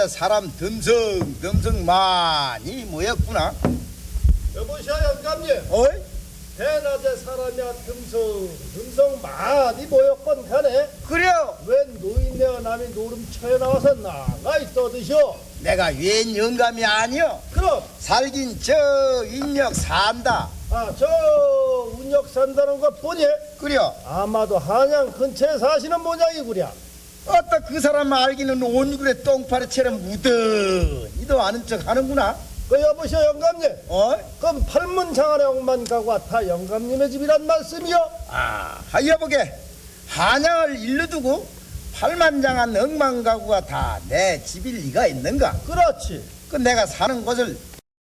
대낮에 사람 듬성 듬성 많이 모였구나? 여보시오 영감님. 어이? 대낮에 사람이야 듬성 듬성 많이 모였건 가네 그래요. 웬 노인네와 남이 노름쳐에 나와서 나가이 떠드시오. 내가 웬 영감이 아니여 그럼. 살긴 저 인력 산다. 아 저 운역 산다는 것 보니 그래요. 아마도 한양 근처에 사시는 모양이구랴 어따 그 사람 알기는 온굴에 똥파리처럼 묻어니도 아는 척 하는구나 그 여보시오 영감님 어? 그럼 팔문장안에 가고 다 영감님의 집이란 말씀이요 아, 하여보게 한양을 일로 두고 팔만장한 억만 가구가 다 내 집일 리가 있는가? 그렇지 그 내가 사는 곳을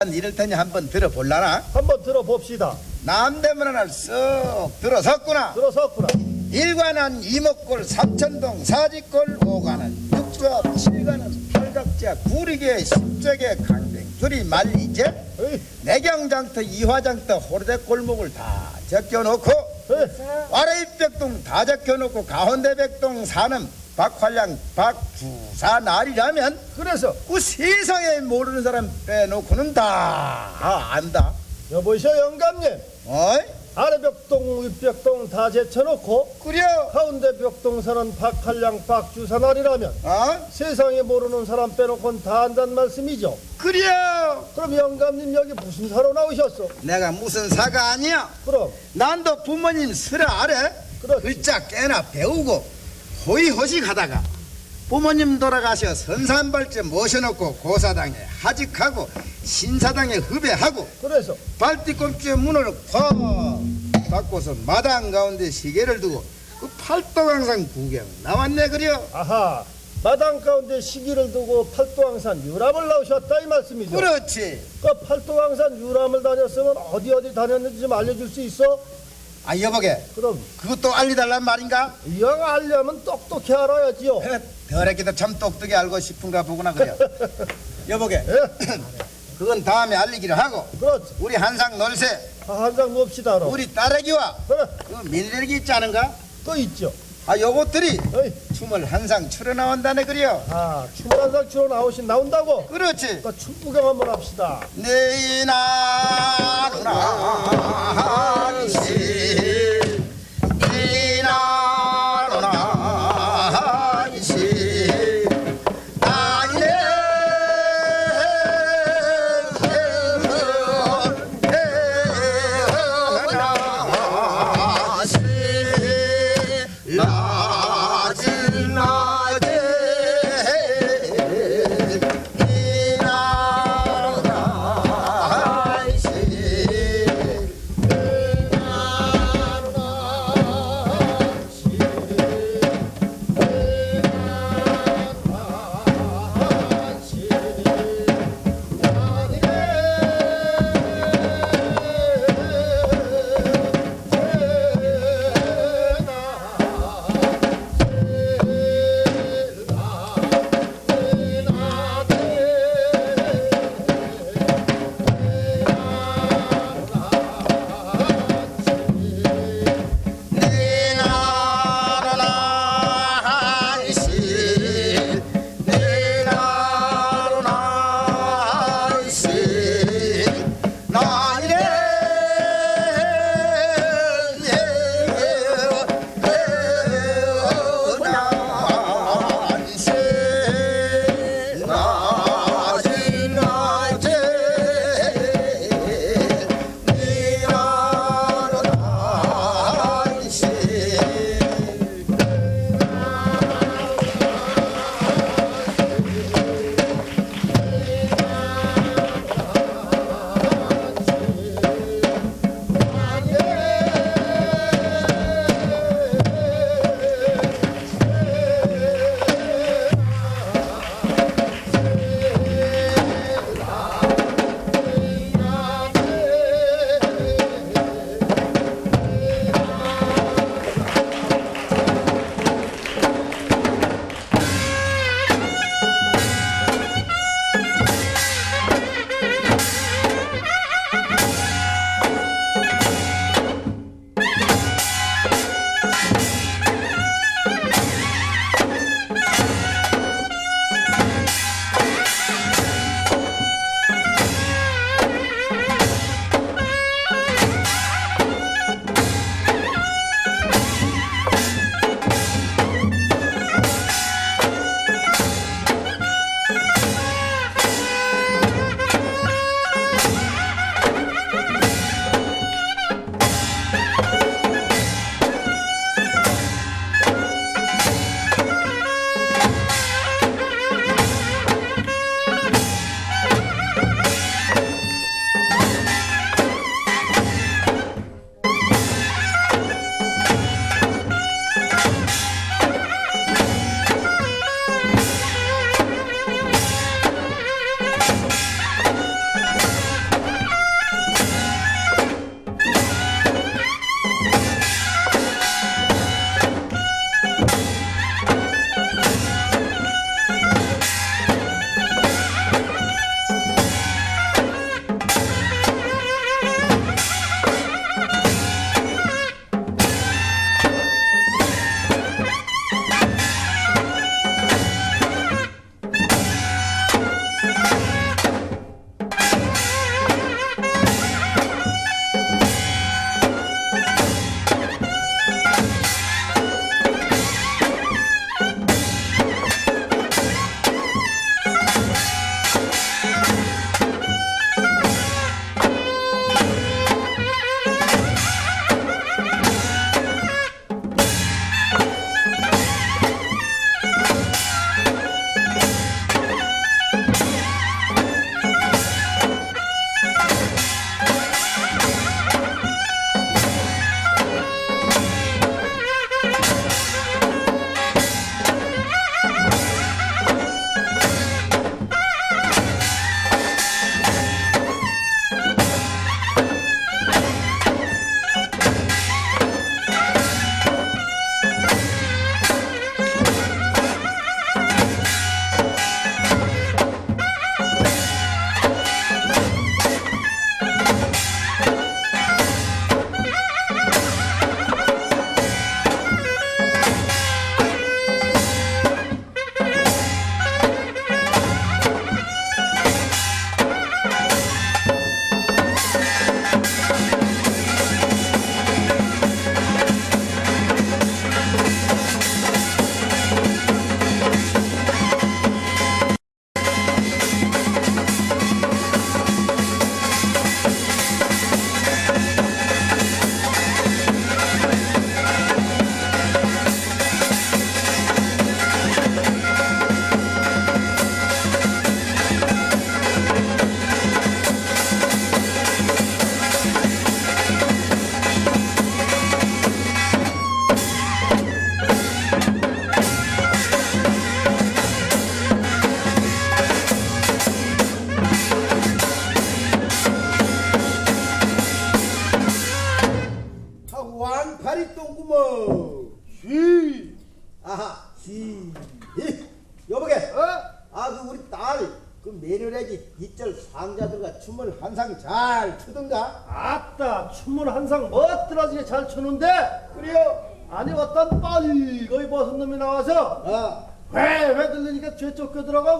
이럴 테니 한번 들어볼라나? 한번 들어봅시다 남대문 하나를 쓱 들어섰구나. 들어섰구나 일관한 이목골 삼천동 사지골 오가는 육조합 칠가는 팔각자 구리개 십적의 강뱅 줄이 말리제 내경장터 이화장터 호르대 골목을 다 적혀놓고 에이, 아래 입백동 다 적혀놓고 가운데 백동 사는 박활량 박주사 날이라면 그래서 그 세상에 모르는 사람 빼놓고는 다 안다. 여보시오 영감님. 어이? 아래 벽동 윗벽동 다 제쳐놓고 그래 가운데 벽동사는 박한량 박주사날이라면 어? 세상에 모르는 사람 빼놓고는 다 안단 말씀이죠 그래 그럼 영감님 여기 무슨 사로 나오셨어? 내가 무슨 사가 아니야 그럼 난도 부모님 슬 아래 그렇지. 글자 꽤나 배우고 호의호식 하다가 부모님 돌아가셔 선산발제 모셔놓고 고사당에 하직하고 신사당에 흡애하고 그래서 발뒤꿈치에 문을 콱 닫고서 마당 가운데 시계를 두고 그 팔도강산 구경 나왔네 그려? 아하 마당 가운데 시기를 두고 팔도항산 유람을 나오셨다 이 말씀이죠. 그렇지. 그 팔도항산 유람을 다녔으면 어디 어디 다녔는지 좀 알려줄 수 있어? 아 여보게? 그럼. 그것도 알리달란 말인가? 이왕 알려면 똑똑히 알아야지요. 더럽게도 참 똑똑히 알고 싶은가 보구나 그래 여보게? 예? 그건 다음에 알리기로 하고. 그렇지. 우리 한상 놀새 한장 놉시다 그럼. 우리 딸애기와. 그래 그 민들기 있지 않은가? 또 있죠. 아 요것들이 어이 춤을 항상 추러 나온다네 그려 아 춤한상 추러 나오신 나온다고? 그렇지. 그러니까 춤 구경 한번 합시다. 내 나로나. 이시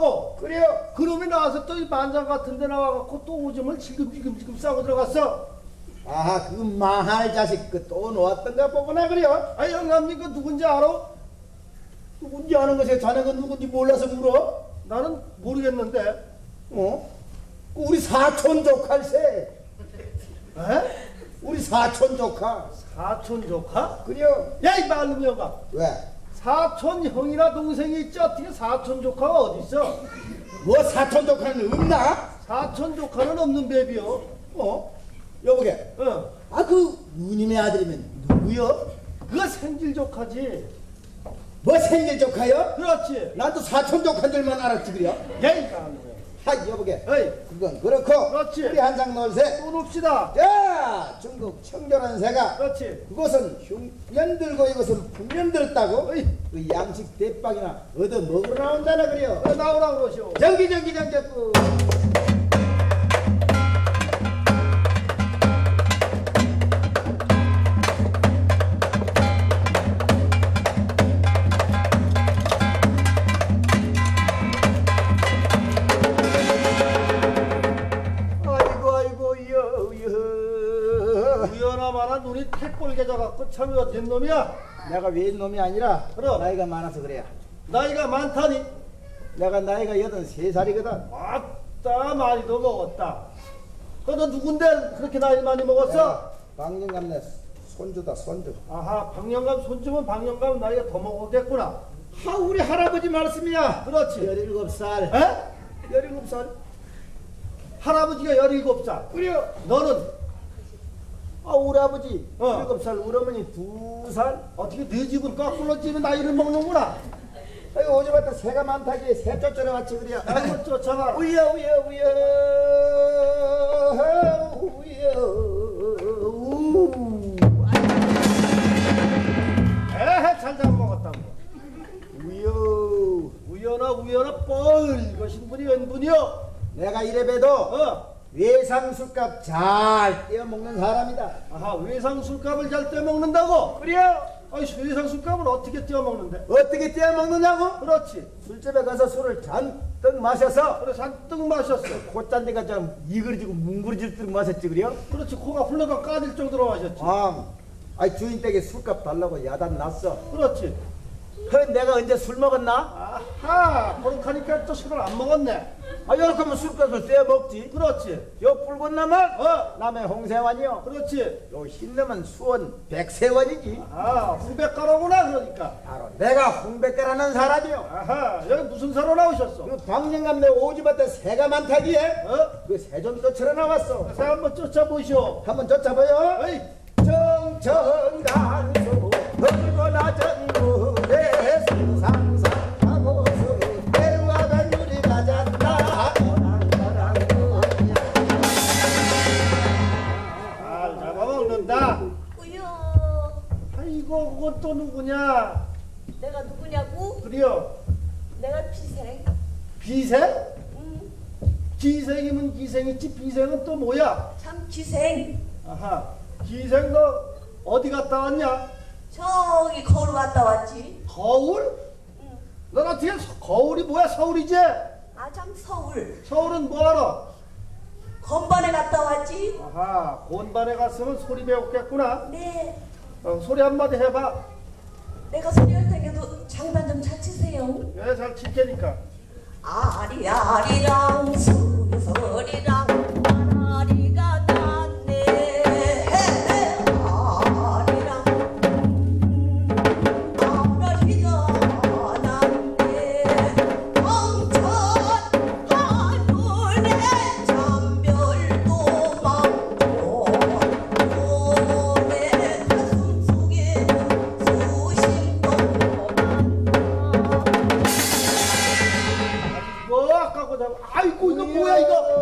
들어가고 그래요 그놈이 나와서 또이 만장 같은 데 나와갖고 또 오줌을 지금지금 싸고 들어갔어 아하 그 망할 자식 그 또 놓았던가 보구나 그래요 아 영감님 그 누군지 알아? 누군지 아는 것에 자네가 누군지 몰라서 물어 나는 모르겠는데 어? 그 우리 사촌 조카일세 에? 우리 사촌 조카 사촌 조카? 그래요 야이 말놈이 영감 왜? 사촌 형이나 동생이 있지 어떻게 사촌 조카가 어디 있어? 뭐 사촌 조카는 없나? 사촌 조카는 없는 뱀이요. 어? 여보게 응. 아그 누님의 아들이면 누구요? 그거 생길 조카지. 뭐 생일 조카요? 그렇지. 나도 사촌 조카들만 알았지 그래요? 야이 말놈이. 하 여보게 에이 그건 그렇고 그렇지. 우리 한장 놀세 또 놉시다. 자 중국 청결한 새가 그렇지. 그것은 흉년 들고 이것은 풍년 들었다고 어이. 그 양식 대빵이나 얻어 먹으러 나온다나 그래요 어, 나오라 그러시오. 정기 정기 정기 그 태꼴개져 갖고 참이 어떤 놈이야? 내가 외인 놈이 아니라 그럼. 나이가 많아서 그래야 나이가 많다니. 내가 나이가 여든 세 살이거든 아따 많이도 먹었다. 그너 누군데 그렇게 나이 많이 먹었어? 방영감네 손주다 손주 아하 방영감 손주면 방영감 나이가 더 먹었겠구나. 하 우리 할아버지 말씀이야 그렇지. 열일곱 살 에? 열일곱 살 할아버지가 열일곱 살. 그래요 너는 아 우리 아버지 어. 일곱 살 우리 어머니 두 살 어떻게 네 집은 거꾸로 집에 나이를 먹는구나. 아이 오지부터 새가 많다기에 새 쫓으러 왔지 그래요 한번 쫓아가. 우여 우여 우여 우여 우 에헤 잘 잡아먹었다고. 우여 우연아 우연아 뻘 것인 분이 웬분이요? 내가 이래 봬도 어. 외상 술값 잘 떼어 먹는 사람이다 아하 외상 술값을 잘 떼먹는다고? 그래요 아이 외상 술값을 어떻게 떼어먹는데? 어떻게 떼어 먹느냐고 그렇지. 술집에 가서 술을 잔뜩 마셔서 그래 잔뜩 마셨어. 콧잔디가 좀 이그러지고 뭉그러질 듯 마셨지 그래요? 그렇지 코가 흘러가 까질 정도로 마셨지. 아, 아이 주인 댁에 술값 달라고 야단 났어. 그렇지. 그 내가 언제 술 먹었나? 아하 그렇게하니까 또 술을 안 먹었네. 아, 이렇게 하면 술값을 떼어 먹지. 그렇지. 요 붉은 놈은 어 남의 홍세환이요. 그렇지. 요 흰 놈은 수원 백세원이지. 아 후배가라구나 그러니까. 바로 내가 홍백가라는 사람이요. 아하 여기 무슨 사로 나오셨어? 그 방영감내 오지부터 새가 많다기에 어? 그 새 좀 쫓으러 나왔어. 새 한번 쫓아보시오. 한번 쫓아봐요. 어이 흙고 낮은 물 아이고 그건 또 누구냐? 내가 누구냐고? 그래요. 내가 피생 비생? 음, 기생이면 기생이지 비생은 또 뭐야? 참 기생 아하 기생 너 어디 갔다 왔냐? 저기 거울 갔다 왔지 거울? 응. 넌 어떻게 서- 거울이 뭐야 서울이지? 아참 서울 서울은 뭐하러? 건반에 갔다 왔지 아하 곤반에 갔으면 소리 배웠겠구나 네 어, 소리 한마디 해봐. 내가 소리할 테니도 장단 좀 자치세요. 왜잘 칠 테니까. 아리아리랑 소리소리랑 아 이거 아까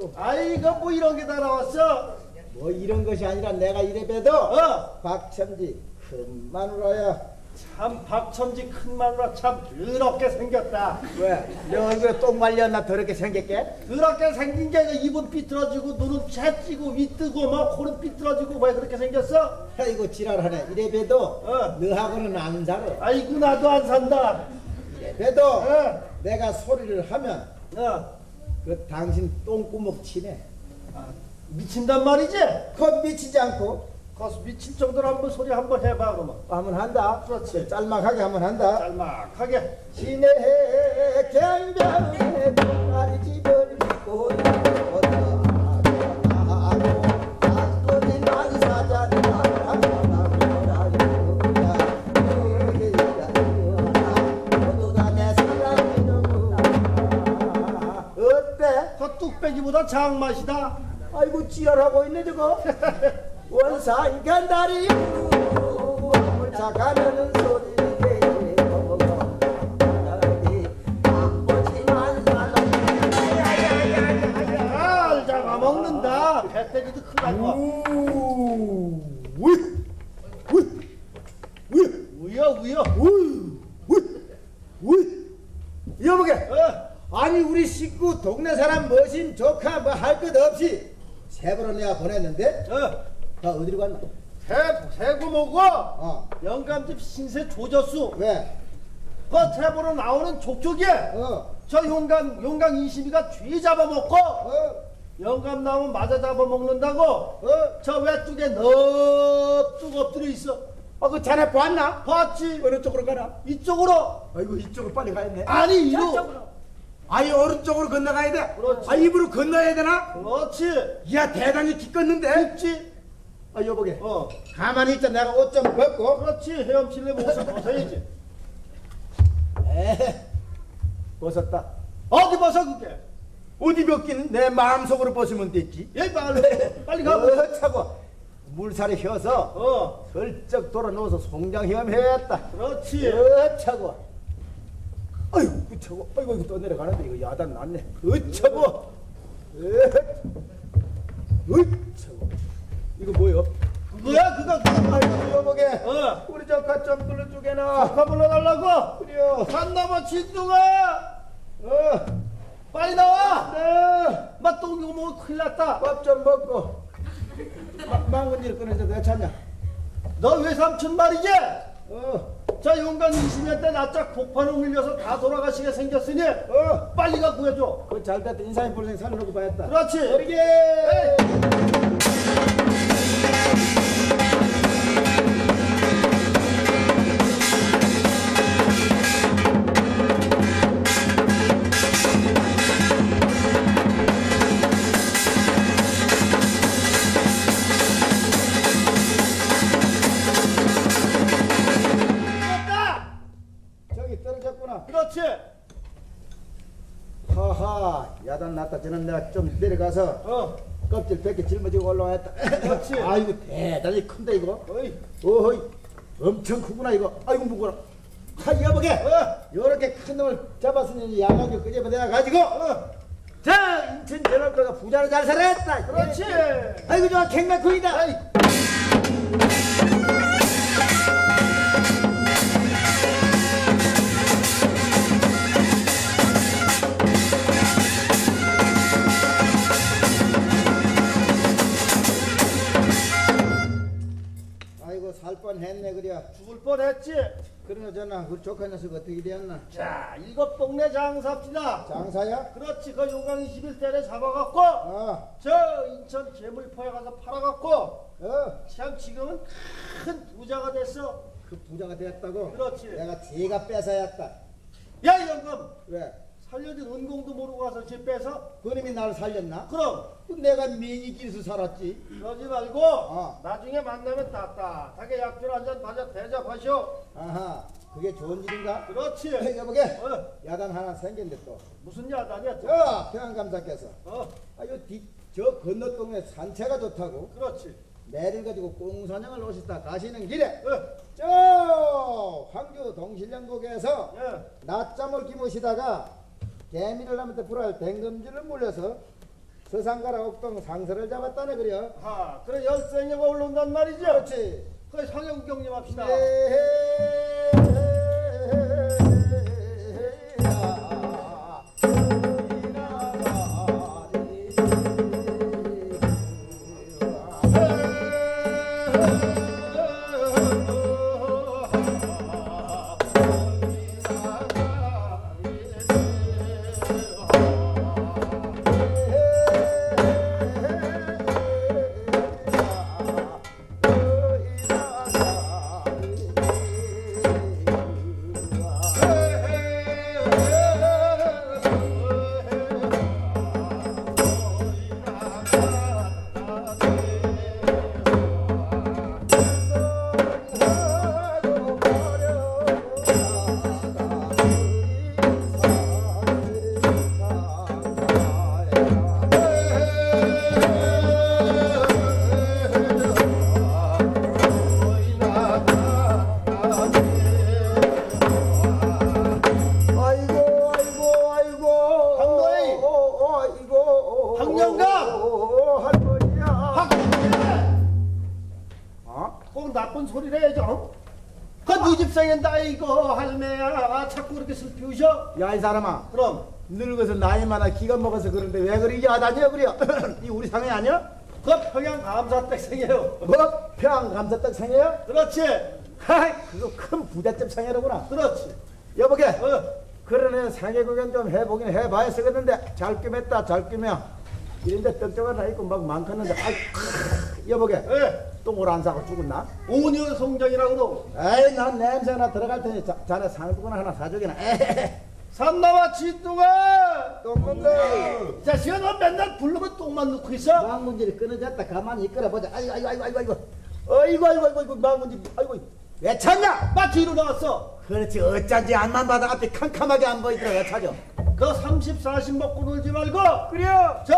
그다 아이고 이거 뭐야 이거 뭐 이런 것이 아니라 내가 이래 봬도 어. 박첨지 큰 마누라야. 참 박천지 큰 마누라 참 더럽게 생겼다. 왜? 내 얼굴에 똥 말렸나 더럽게 생겼게? 더럽게 생긴 게 이거 입은 삐뚤어지고 눈은 채찌고 위 뜨고 막 코는 삐뚤어지고 왜 그렇게 생겼어? 아이고 지랄하네. 이래 봬도 어. 너하고는 안 살아. 아이고 나도 안 산다. 이래 봬도 어. 내가 소리를 하면 어. 그 당신 똥구멍 치네. 미친단 말이지? 컵 미치지 않고 거기서 미칠 정도로 한번 소리 한번 해봐 그러면. 한번 한다. 그렇지. 짤막하게 한번 한다. 짤막하게. 시내 경변에 똥아리 집을 어떠하고 뚝배기보다 장맛이다. 아이고 지랄하고 있네 저거 원산 간다리 물차 가면은 소리를 내고 아버지만 알 잡아먹는다. 배때기도 크다고. 우여 우여. 여보게 어. 아니 우리 식구 동네 사람 머신 조카 뭐 할 것 없이 세번을 내가 보냈는데 어. 나 어디로 갔나? 새 새고 뭐고? 어 영감집 신세 조졌수. 왜? 그 태보로 나오는 족족이. 어저 용감 용감 이심이가 쥐 잡아먹고 어, 영감 나오면 맞아 잡아먹는다고. 어. 저 외뚝에 넙뚝 엎드려 있어. 아, 그 자네 봤나? 봤지? 어느 쪽으로 가나? 이쪽으로. 아이고 이쪽으로 빨리 가야네. 아니 이로. 아이 오른쪽으로 건너가야 돼. 그렇지. 아 입으로 건너야 되나? 그렇지. 야 대단히 기껏는데. 있지. 아 여보게. 어. 가만히 있자 내가 옷 좀 벗고. 그렇지. 헤엄칠래 옷을 벗어야지. 에 벗었다. 어디 벗어 그게? 어디 벗기는 내 마음속으로 벗으면 됐지. 여기 빨리 빨리 가. 어, 차고 물살에 휘어서 어. 슬쩍 돌아 누워서 송장 헤엄 했다. 그렇지. 어, 차고. 아이고 차고. 아이고 이거 또 내려가는데 이거 야단 났네. 어, 차고. 에, 어, 차고. 이거 뭐요? 그거야 그거 그거. 아이고 여보게. 어. 우리 조카 좀 불러 주게나. 아까 불러달라고. 그래요. 산 넘어 진동아. 어. 빨리 나와. 네. 맛 똥이고 먹으면 큰일 났다. 밥 좀 먹고. 망근질 꺼내서 내 찾냐? 너 외삼촌 말이지? 어. 저 용감 20년 때 낯짝 폭탄을 흘려서 다 돌아가시게 생겼으니 어. 빨리 가 구해줘. 그 잘됐다 인사인 불생 살려놓고 봐야겠다. 그렇지. 어리게. 저는 내가 좀 내려가서 어. 껍질 벗겨 짊어지고 올라왔다 그렇지. 아이고 대단히 큰데 이거 어이. 어허이 엄청 크구나 이거 아이고 무거라 하 여보게 어. 요렇게 큰 놈을 잡았으니 양하게 끄집어 내가 가지고 어. 자 인천 전월거가 부자로 잘 살았다 그렇지. 아이고 좋아 갱맥구이다 했네 그래 죽을 뻔했지. 그러나 그 조카 녀석 어떻게 되었나 자, 이거 동네 장사입니다. 장사야? 그렇지. 그 용강 21대를 잡아갖고 어, 저 인천 재물포에 가서 팔아갖고 어, 참 지금은 큰 부자가 됐어. 그 부자가 되었다고? 그렇지. 내가 제가 뺏어야겠다 야, 영감. 왜? 살려준 은공도 모르고 와서 집 빼서? 그놈이 나를 살렸나? 그럼 내가 미니길에서 살았지. 그러지 말고 어. 나중에 만나면 따뜻하게 약주 한잔 받아 대접하시오. 아하, 그게 좋은 일인가? 그렇지. 여보게, 어, 야단 하나 생겼네 또. 무슨 야단이야? 또? 저 평안감사께서 어, 뒤, 저 건너동네 산채가 좋다고 그렇지. 매를 가지고 꽁사냥을 오시다 가시는 길에 어, 저 황주 동실령국에서 예. 낮잠을 기무시다가 개미를 하면서 불알 댕금질을 물려서 서상가라 옥동 상서를 잡았다네 그려. 아 그래 열생녀가 올라온단 말이죠 그렇지. 그래 상해 구경님 합시다 아 슬피우셔. 야 이 사람아. 그럼. 늙어서 나이 많아 기가 먹어서 그런데 왜 그리 야단이야 그려 이 우리 상해 아니야? 그 평양 감사댁생이에요. 뭐? 평 감사떡 상해야? 그렇지. 하이 그거 큰 부잣집 상해로구나. 그렇지. 여보게? 어. 그러네 상해 구경 좀 해보긴 해봐야 쓰겠는데 잘 끼맸다 잘 끼며. 이런데 떡적한 나 있고 막 많겠는데 아이 크, 여보게. 예. 똥을 안 싸고 죽었나? 오녀 송장이라고도 에이, 난 냄새나 들어갈 테니 자, 자네 산구나 하나 사주기나. 산나와 지뚜가 똥건데 이 자식아 너 맨날 부르면 똥만 넣고 있어 망문지를 끊어졌다. 가만히 이끌어보자. 아이고, 아이고, 아이고, 아이고. 아이고, 아이고, 아이고, 아이고, 아이구 아이고. 왜 찾냐? 마치 일로 나왔어. 그렇지 어쩐지 안만 봐도 앞이 캄캄하게 안 보이더라 왜 찾아 그 30, 40 먹고 놀지 말고 그래요. 저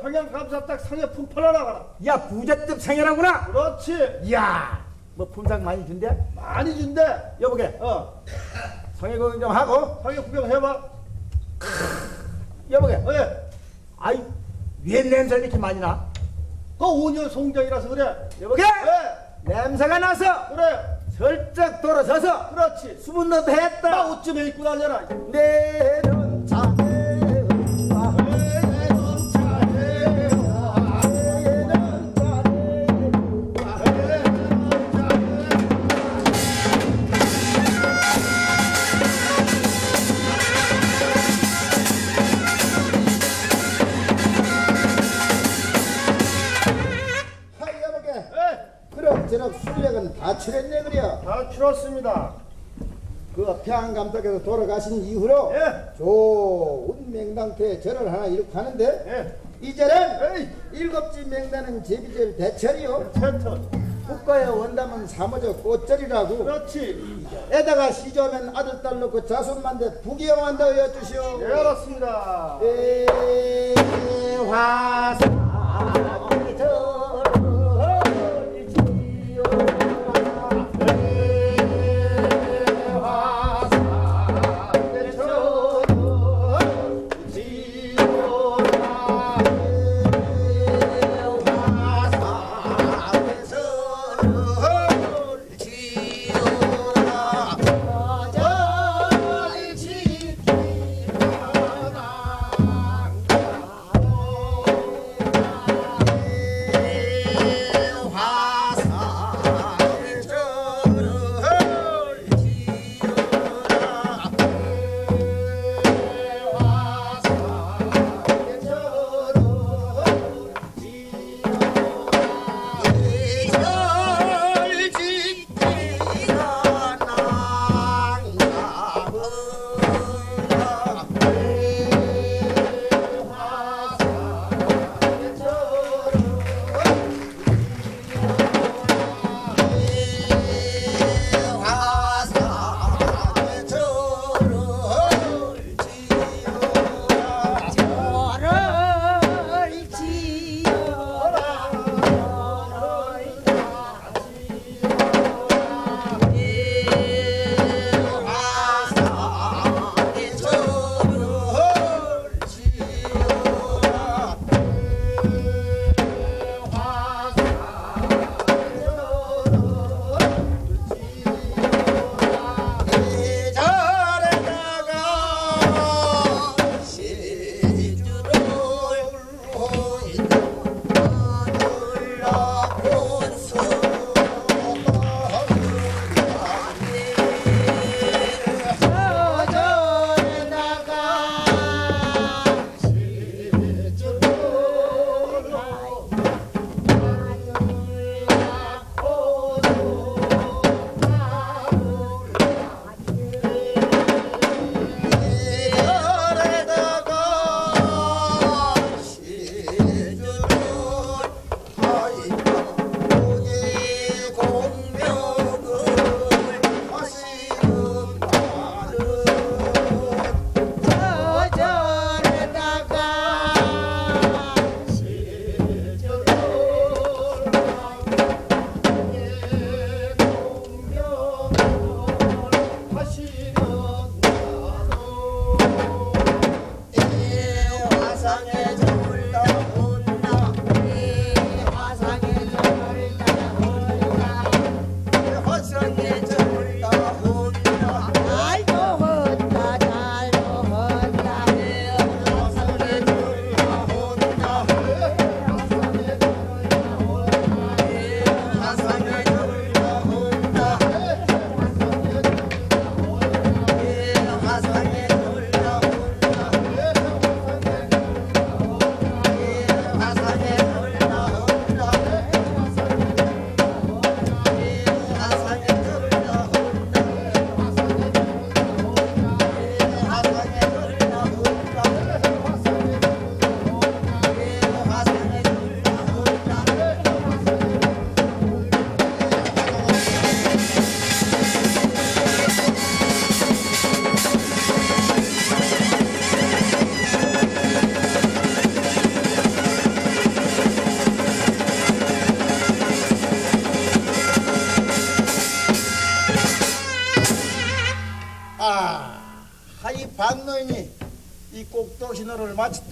평양 감사딱 상해 품팔아 나가라. 야 부잣집 생이라구나. 그렇지. 이야 뭐 품상 많이 준대? 많이 준대. 여보게? 어. 성의 구경 좀 하고. 상해 구경 해봐. 여보게? 예. 아이 왜 냄새 이렇게 많이 나? 그 5년 송장이라서 그래. 여보게? 예. 냄새가 나서. 그래 슬쩍 돌아서서 그렇지. 수분도 나 했다. 옷좀 입고 다녀라. 내는 그려 다 치렀습니다. 그 평양 감독에서 돌아가신 이후로 예. 좋은 맹당태 절을 하나 이룩 하는데 예. 이 절은 에이. 일곱지 맹단은 제비절 대철이요. 텐트 국가의 원담은 사모저 꽃절이라고. 그렇지. 에다가 시조하면 아들 딸 놓고 자손만 대 부귀영한다 여주시오. 예 알았습니다. 화사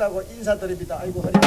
마쳤다고 인사드립니다. 아이고 허리.